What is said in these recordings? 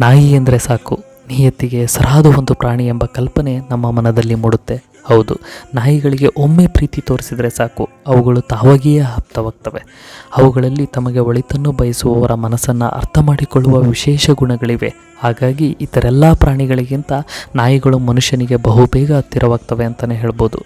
ನಾಯಿ ಎಂದರೆ ಸಾಕು ನಿಯತ್ತಿಗೆ ಸರಾದ ಒಂದು ಪ್ರಾಣಿ ಎಂಬ ಕಲ್ಪನೆ ನಮ್ಮ ಮನದಲ್ಲಿ ಮೂಡುತ್ತೆ. ಹೌದು, ನಾಯಿಗಳಿಗೆ ಒಮ್ಮೆ ಪ್ರೀತಿ ತೋರಿಸಿದರೆ ಸಾಕು, ಅವುಗಳು ತಾವಾಗಿಯೇ ಆಪ್ತವಾಗ್ತವೆ ಅವುಗಳಲ್ಲಿ ತಮಗೆ ಒಳಿತನ್ನು ಬಯಸುವವರ ಮನಸ್ಸನ್ನು ಅರ್ಥ ಮಾಡಿಕೊಳ್ಳುವ ವಿಶೇಷ ಗುಣಗಳಿವೆ. ಹಾಗಾಗಿ ಇತರೆಲ್ಲ ಪ್ರಾಣಿಗಳಿಗಿಂತ ನಾಯಿಗಳು ಮನುಷ್ಯನಿಗೆ ಬಹುಬೇಗ ಹತ್ತಿರವಾಗ್ತವೆ ಅಂತಲೇ ಹೇಳ್ಬೋದು.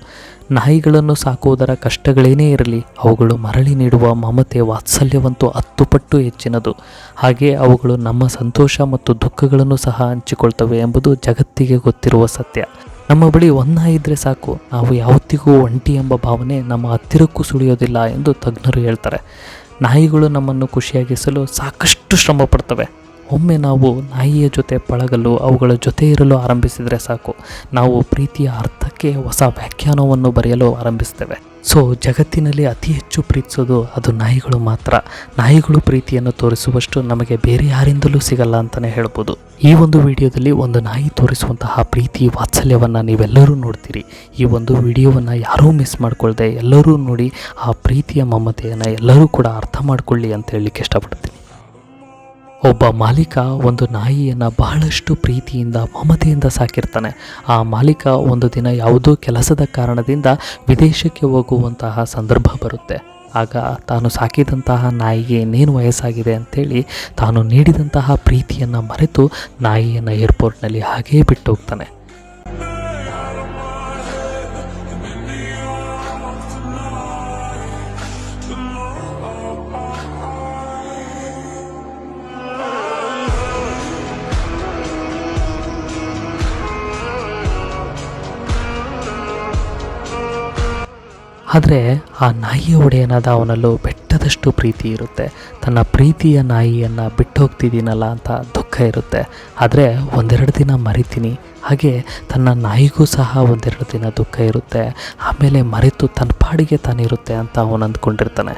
ನಾಯಿಗಳನ್ನು ಸಾಕುವುದರ ಕಷ್ಟಗಳೇನೇ ಇರಲಿ, ಅವುಗಳು ಮರಳಿ ನೀಡುವ ಮಮತೆ ವಾತ್ಸಲ್ಯವಂತೂ ಹತ್ತು ಪಟ್ಟು ಹೆಚ್ಚಿನದು. ಹಾಗೆ ಅವುಗಳು ನಮ್ಮ ಸಂತೋಷ ಮತ್ತು ದುಃಖಗಳನ್ನು ಸಹ ಹಂಚಿಕೊಳ್ತವೆ ಎಂಬುದು ಜಗತ್ತಿಗೆ ಗೊತ್ತಿರುವ ಸತ್ಯ. ನಮ್ಮ ಬಳಿ ಒಂದು ನಾಯಿ ಇದ್ದರೆ ಸಾಕು. ನಾವು ಯಾವತ್ತಿಗೂ ಒಂಟಿ ಎಂಬ ಭಾವನೆ ನಮ್ಮ ಹತ್ತಿರಕ್ಕೂ ಸುಳಿಯೋದಿಲ್ಲ ಎಂದು ತಜ್ಞರು ಹೇಳ್ತಾರೆ. ನಾಯಿಗಳು ನಮ್ಮನ್ನು ಖುಷಿಯಾಗಿಸಲು ಸಾಕಷ್ಟು ಶ್ರಮ ಪಡ್ತವೆ ಒಮ್ಮೆ ನಾವು ನಾಯಿಯ ಜೊತೆ ಪಳಗಲು, ಅವುಗಳ ಜೊತೆ ಇರಲು ಆರಂಭಿಸಿದರೆ ಸಾಕು. ನಾವು ಪ್ರೀತಿಯ ಅರ್ಥಕ್ಕೆ ಹೊಸ ವ್ಯಾಖ್ಯಾನವನ್ನು ಬರೆಯಲು ಆರಂಭಿಸ್ತೇವೆ. ಸೊ, ಜಗತ್ತಿನಲ್ಲಿ ಅತಿ ಹೆಚ್ಚು ಪ್ರೀತಿಸೋದು ಅದು ನಾಯಿಗಳು ಮಾತ್ರ. ನಾಯಿಗಳು ಪ್ರೀತಿಯನ್ನು ತೋರಿಸುವಷ್ಟು ನಮಗೆ ಬೇರೆ ಯಾರಿಂದಲೂ ಸಿಗಲ್ಲ ಅಂತಲೇ ಹೇಳ್ಬೋದು. ಈ ಒಂದು ವಿಡಿಯೋದಲ್ಲಿ ಒಂದು ನಾಯಿ ತೋರಿಸುವಂತಹ ಪ್ರೀತಿ ವಾತ್ಸಲ್ಯವನ್ನು ನೀವೆಲ್ಲರೂ ನೋಡ್ತೀರಿ. ಈ ಒಂದು ವಿಡಿಯೋವನ್ನು ಯಾರೂ ಮಿಸ್ ಮಾಡ್ಕೊಳ್ಳದೆ ಎಲ್ಲರೂ ನೋಡಿ ಆ ಪ್ರೀತಿಯ ಮಮತೆಯನ್ನು ಎಲ್ಲರೂ ಕೂಡ ಅರ್ಥ ಮಾಡಿಕೊಳ್ಳಿ ಅಂತ ಹೇಳಲಿಕ್ಕೆ ಇಷ್ಟಪಡ್ತೀನಿ. ಒಬ್ಬ ಮಾಲೀಕ ಒಂದು ನಾಯಿಯನ್ನು ಬಹಳಷ್ಟು ಪ್ರೀತಿಯಿಂದ, ಮಮತೆಯಿಂದ ಸಾಕಿರ್ತಾನೆ. ಆ ಮಾಲೀಕ ಒಂದು ದಿನ ಯಾವುದೋ ಕೆಲಸದ ಕಾರಣದಿಂದ ವಿದೇಶಕ್ಕೆ ಹೋಗುವಂತಹ ಸಂದರ್ಭ ಬರುತ್ತೆ. ಆಗ ತಾನು ಸಾಕಿದಂತಹ ನಾಯಿಗೆ ಇನ್ನೇನು ವಯಸ್ಸಾಗಿದೆ ಅಂಥೇಳಿ ತಾನು ನೀಡಿದಂತಹ ಪ್ರೀತಿಯನ್ನು ಮರೆತು ನಾಯಿಯನ್ನು ಏರ್ಪೋರ್ಟ್ನಲ್ಲಿ ಹಾಗೇ ಬಿಟ್ಟು ಹೋಗ್ತಾನೆ ಆದರೆ ಆ ನಾಯಿಯ ಒಡೆಯನಾದ ಅವನಲ್ಲೂ ಬೆಟ್ಟದಷ್ಟು ಪ್ರೀತಿ ಇರುತ್ತೆ. ತನ್ನ ಪ್ರೀತಿಯ ನಾಯಿಯನ್ನು ಬಿಟ್ಟು ಹೋಗ್ತಿದ್ದೀನಲ್ಲ ಅಂತ ದುಃಖ ಇರುತ್ತೆ. ಆದರೆ ಒಂದೆರಡು ದಿನ ಮರಿತೀನಿ. ಹಾಗೆ ತನ್ನ ನಾಯಿಗೂ ಸಹ ಒಂದೆರಡು ದಿನ ದುಃಖ ಇರುತ್ತೆ. ಆಮೇಲೆ ಮರೆತು ತನ್ನ ಪಾಡಿಗೆ ತಾನಿರುತ್ತೆ ಅಂತ ಅವನು ಅಂದ್ಕೊಂಡಿರ್ತಾನೆ.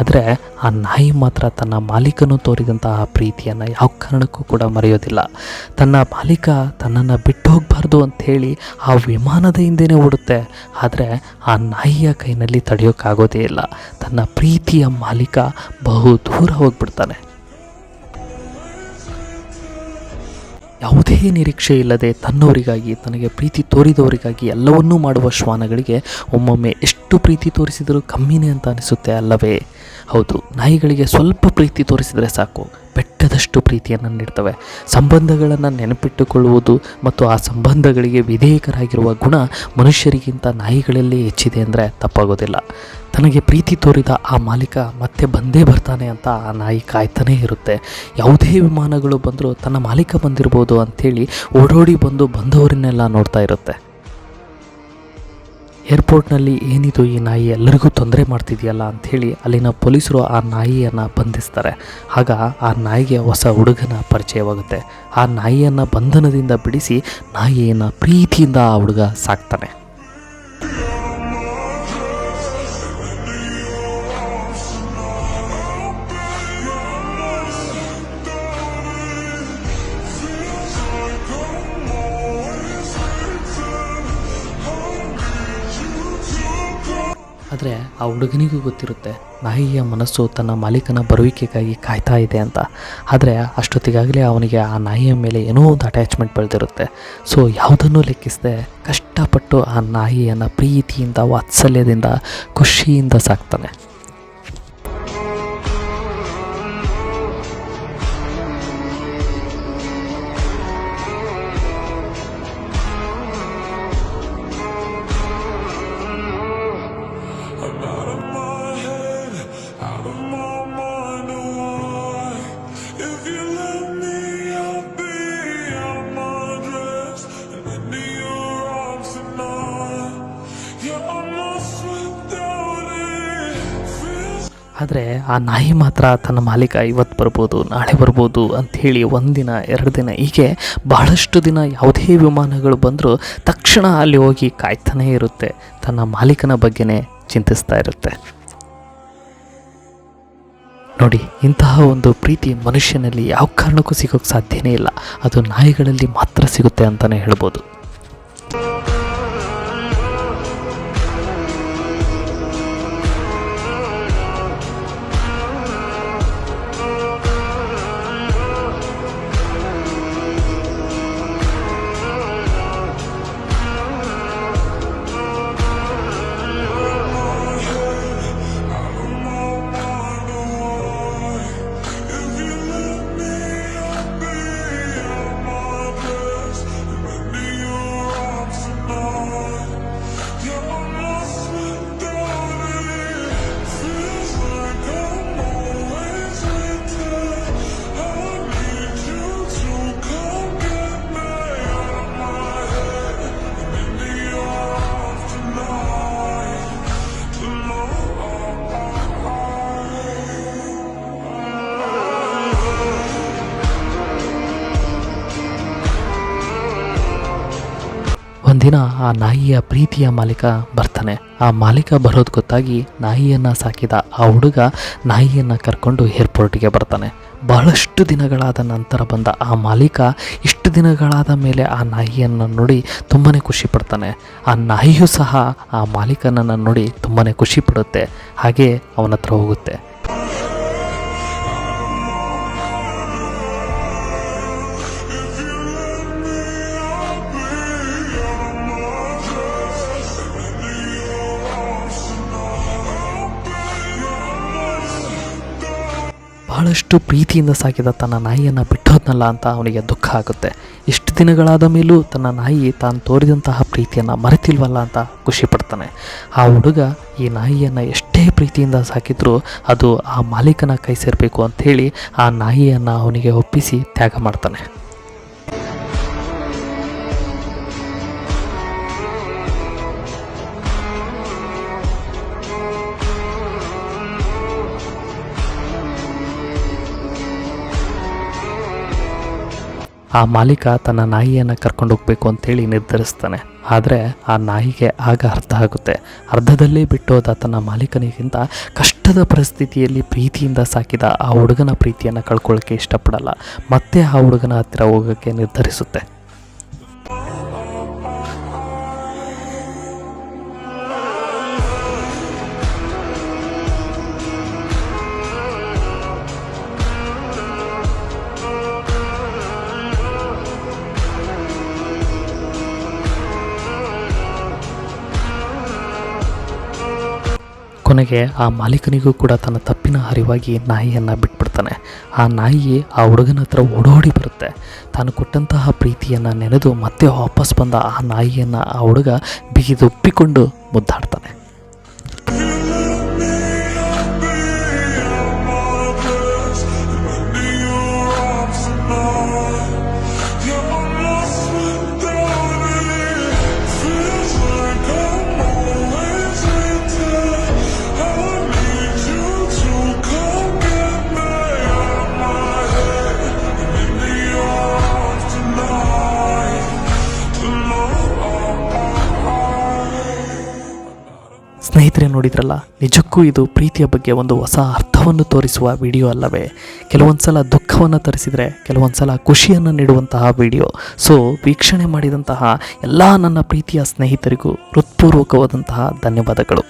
ಆದರೆ ಆ ನಾಯಿ ಮಾತ್ರ ತನ್ನ ಮಾಲೀಕನು ತೋರಿದಂತಹ ಪ್ರೀತಿಯನ್ನು ಯಾವ ಕಾರಣಕ್ಕೂ ಕೂಡ ಮರೆಯೋದಿಲ್ಲ. ತನ್ನ ಮಾಲೀಕ ತನ್ನನ್ನು ಬಿಟ್ಟು ಹೋಗಬಾರ್ದು ಅಂಥೇಳಿ ಆ ವಿಮಾನದ ಹಿಂದೆಯೇ ಓಡುತ್ತೆ. ಆದರೆ ಆ ನಾಯಿಯ ಕೈನಲ್ಲಿ ತಡೆಯೋಕ್ಕಾಗೋದೇ ಇಲ್ಲ. ತನ್ನ ಪ್ರೀತಿಯ ಮಾಲೀಕ ಬಹು ದೂರ ಹೋಗ್ಬಿಡ್ತಾನೆ. ಯಾವುದೇ ನಿರೀಕ್ಷೆ ಇಲ್ಲದೆ ತನ್ನವರಿಗಾಗಿ, ತನಗೆ ಪ್ರೀತಿ ತೋರಿದವರಿಗಾಗಿ ಎಲ್ಲವನ್ನೂ ಮಾಡುವ ಶ್ವಾನಗಳಿಗೆ ಒಮ್ಮೊಮ್ಮೆ ಎಷ್ಟು ಪ್ರೀತಿ ತೋರಿಸಿದರೂ ಕಮ್ಮಿನೇ ಅಂತ ಅನಿಸುತ್ತೆ ಅಲ್ಲವೇ? ಹೌದು, ನಾಯಿಗಳಿಗೆ ಸ್ವಲ್ಪ ಪ್ರೀತಿ ತೋರಿಸಿದರೆ ಸಾಕು. ಬೆಟ್ಟದಷ್ಟು ಪ್ರೀತಿಯನ್ನು ನೀಡ್ತವೆ. ಸಂಬಂಧಗಳನ್ನು ನೆನಪಿಟ್ಟುಕೊಳ್ಳುವುದು ಮತ್ತು ಆ ಸಂಬಂಧಗಳಿಗೆ ವಿಧೇಯಕರಾಗಿರುವ ಗುಣ ಮನುಷ್ಯರಿಗಿಂತ ನಾಯಿಗಳಲ್ಲಿ ಹೆಚ್ಚಿದೆ ಅಂದರೆ ತಪ್ಪಾಗೋದಿಲ್ಲ. ತನಗೆ ಪ್ರೀತಿ ತೋರಿದ ಆ ಮಾಲೀಕ ಮತ್ತೆ ಬಂದೇ ಬರ್ತಾನೆ ಅಂತ ಆ ನಾಯಿ ಕಾಯ್ತಾನೇ ಇರುತ್ತೆ. ಯಾವುದೇ ವಿಮಾನಗಳು ಬಂದರೂ ತನ್ನ ಮಾಲೀಕ ಬಂದಿರ್ಬೋದು ಅಂಥೇಳಿ ಓಡೋಡಿ ಬಂದು ಬಂದವರನ್ನೆಲ್ಲ ನೋಡ್ತಾ ಇರುತ್ತೆ. ಏರ್ಪೋರ್ಟ್ನಲ್ಲಿ ಏನಿದು ಈ ನಾಯಿ? ಎಲ್ಲರಿಗೂ ತೊಂದರೆ ಮಾಡ್ತಿದೆಯಲ್ಲ ಅಂಥೇಳಿ ಅಲ್ಲಿನ ಪೊಲೀಸರು ಆ ನಾಯಿಯನ್ನು ಬಂಧಿಸ್ತಾರೆ. ಆಗ ಆ ನಾಯಿಗೆ ಹೊಸ ಹುಡುಗನ ಪರಿಚಯವಾಗುತ್ತೆ. ಆ ನಾಯಿಯನ್ನು ಬಂಧನದಿಂದ ಬಿಡಿಸಿ ನಾಯಿಯನ್ನು ಪ್ರೀತಿಯಿಂದ ಆ ಹುಡುಗ ಸಾಕ್ತಾನೆ. ಆದರೆ ಆ ಹುಡುಗನಿಗೂ ಗೊತ್ತಿರುತ್ತೆ, ನಾಯಿಯ ಮನಸ್ಸು ತನ್ನ ಮಾಲೀಕನ ಬರುವಿಕೆಗಾಗಿ ಕಾಯ್ತಾ ಇದೆ ಅಂತ. ಆದರೆ ಅಷ್ಟೊತ್ತಿಗಾಗಲೇ ಅವನಿಗೆ ಆ ನಾಯಿಯ ಮೇಲೆ ಏನೋ ಒಂದು ಅಟ್ಯಾಚ್ಮೆಂಟ್ ಬೆಳೆದಿರುತ್ತೆ. ಸೊ ಯಾವುದನ್ನು ಲೆಕ್ಕಿಸದೆ ಕಷ್ಟಪಟ್ಟು ಆ ನಾಯಿಯನ್ನು ಪ್ರೀತಿಯಿಂದ, ವಾತ್ಸಲ್ಯದಿಂದ, ಖುಷಿಯಿಂದ ಸಾಕ್ತಾನೆ. ಆದರೆ ಆ ನಾಯಿ ಮಾತ್ರ ತನ್ನ ಮಾಲೀಕ ಇವತ್ತು ಬರ್ಬೋದು, ನಾಳೆ ಬರ್ಬೋದು ಅಂಥೇಳಿ ಒಂದಿನ, ಎರಡು ದಿನ, ಹೀಗೆ ಬಹಳಷ್ಟು ದಿನ ಯಾವುದೇ ವಿಮಾನಗಳು ಬಂದರೂ ತಕ್ಷಣ ಅಲ್ಲಿ ಹೋಗಿ ಕಾಯ್ತಾನೇ ಇರುತ್ತೆ. ತನ್ನ ಮಾಲೀಕನ ಬಗ್ಗೆನೇ ಚಿಂತಿಸ್ತಾ ಇರುತ್ತೆ. ನೋಡಿ, ಇಂತಹ ಒಂದು ಪ್ರೀತಿ ಮನುಷ್ಯನಲ್ಲಿ ಯಾವ ಕಾರಣಕ್ಕೂ ಸಿಗೋಕ್ಕೆ ಸಾಧ್ಯನೇ ಇಲ್ಲ. ಅದು ನಾಯಿಗಳಲ್ಲಿ ಮಾತ್ರ ಸಿಗುತ್ತೆ ಅಂತಲೇ ಹೇಳ್ಬೋದು. ಒಂದಿನ ಆ ನಾಯಿಯ ಪ್ರೀತಿಯ ಮಾಲೀಕ ಬರ್ತಾನೆ. ಆ ಮಾಲೀಕ ಬರೋದು ಗೊತ್ತಾಗಿ ನಾಯಿಯನ್ನು ಸಾಕಿದ ಆ ಹುಡುಗ ನಾಯಿಯನ್ನು ಕರ್ಕೊಂಡು ಏರ್ಪೋರ್ಟ್ಗೆ ಬರ್ತಾನೆ. ಬಹಳಷ್ಟು ದಿನಗಳಾದ ನಂತರ ಬಂದ ಆ ಮಾಲೀಕ ಇಷ್ಟು ದಿನಗಳಾದ ಮೇಲೆ ಆ ನಾಯಿಯನ್ನು ನೋಡಿ ತುಂಬಾ ಖುಷಿ ಪಡ್ತಾನೆ. ಆ ನಾಯಿಯೂ ಸಹ ಆ ಮಾಲೀಕನನ್ನು ನೋಡಿ ತುಂಬಾ ಖುಷಿ ಪಡುತ್ತೆ. ಹಾಗೆ ಅವನ ಹತ್ರ ಹೋಗುತ್ತೆ. ಬಹಳಷ್ಟು ಪ್ರೀತಿಯಿಂದ ಸಾಕಿದ ತನ್ನ ನಾಯಿಯನ್ನು ಬಿಟ್ಟೋದ್ನಲ್ಲ ಅಂತ ಅವನಿಗೆ ದುಃಖ ಆಗುತ್ತೆ. ಇಷ್ಟು ದಿನಗಳಾದ ಮೇಲೂ ತನ್ನ ನಾಯಿ ತಾನು ತೋರಿದಂತಹ ಪ್ರೀತಿಯನ್ನು ಮರೆತಿಲ್ವಲ್ಲ ಅಂತ ಖುಷಿ ಪಡ್ತಾನೆ. ಆ ಹುಡುಗ ಈ ನಾಯಿಯನ್ನು ಎಷ್ಟೇ ಪ್ರೀತಿಯಿಂದ ಸಾಕಿದ್ರೂ ಅದು ಆ ಮಾಲೀಕನ ಕೈ ಸೇರಬೇಕು ಅಂಥೇಳಿ ಆ ನಾಯಿಯನ್ನು ಅವನಿಗೆ ಒಪ್ಪಿಸಿ ತ್ಯಾಗ ಮಾಡ್ತಾನೆ. ಆ ಮಾಲೀಕ ತನ್ನ ನಾಯಿಯನ್ನು ಕರ್ಕೊಂಡು ಹೋಗಬೇಕು ಅಂತೇಳಿ ನಿರ್ಧರಿಸ್ತಾನೆ. ಆದರೆ ಆ ನಾಯಿಗೆ ಆಗ ಅರ್ಥ ಆಗುತ್ತೆ. ಅರ್ಧದಲ್ಲೇ ಬಿಟ್ಟೋದ ತನ್ನ ಮಾಲೀಕನಿಗಿಂತ ಕಷ್ಟದ ಪರಿಸ್ಥಿತಿಯಲ್ಲಿ ಪ್ರೀತಿಯಿಂದ ಸಾಕಿದ ಆ ಹುಡುಗನ ಪ್ರೀತಿಯನ್ನು ಕಳ್ಕೊಳ್ಳೋಕ್ಕೆ ಇಷ್ಟಪಡಲ್ಲ. ಮತ್ತೆ ಆ ಹುಡುಗನ ಹತ್ತಿರ ಹೋಗೋಕ್ಕೆ ನಿರ್ಧರಿಸುತ್ತೆ. ಕೊನೆಗೆ ಆ ಮಾಲೀಕನಿಗೂ ಕೂಡ ತನ್ನ ತಪ್ಪಿನ ಅರಿವಾಗಿ ನಾಯಿಯನ್ನು ಬಿಟ್ಬಿಡ್ತಾನೆ. ಆ ನಾಯಿ ಆ ಹುಡುಗನ ಹತ್ರ ಓಡೋಡಿ ಬರುತ್ತೆ. ತಾನು ಕೊಟ್ಟಂತಹ ಪ್ರೀತಿಯನ್ನು ನೆನೆದು ಮತ್ತೆ ವಾಪಸ್ ಬಂದ ಆ ನಾಯಿಯನ್ನು ಆ ಹುಡುಗ ಬಿಗಿದೊಪ್ಪಿಕೊಂಡು ಮುದ್ದಾಡ್ತಾನೆ. ಸ್ನೇಹಿತರೆ ನೋಡಿದ್ರಲ್ಲ, ನಿಜಕ್ಕೂ ಇದು ಪ್ರೀತಿಯ ಬಗ್ಗೆ ಒಂದು ಹೊಸ ಅರ್ಥವನ್ನು ತೋರಿಸುವ ವಿಡಿಯೋ ಅಲ್ಲವೇ? ಕೆಲವೊಂದು ಸಲ ದುಃಖವನ್ನು ತರಿಸಿದರೆ ಕೆಲವೊಂದು ಸಲ ಖುಷಿಯನ್ನು ನೀಡುವಂತಹ ವಿಡಿಯೋ. ಸೊ ವೀಕ್ಷಣೆ ಮಾಡಿದಂತಹ ಎಲ್ಲ ನನ್ನ ಪ್ರೀತಿಯ ಸ್ನೇಹಿತರಿಗೂ ಹೃತ್ಪೂರ್ವಕವಾದಂತಹ ಧನ್ಯವಾದಗಳು.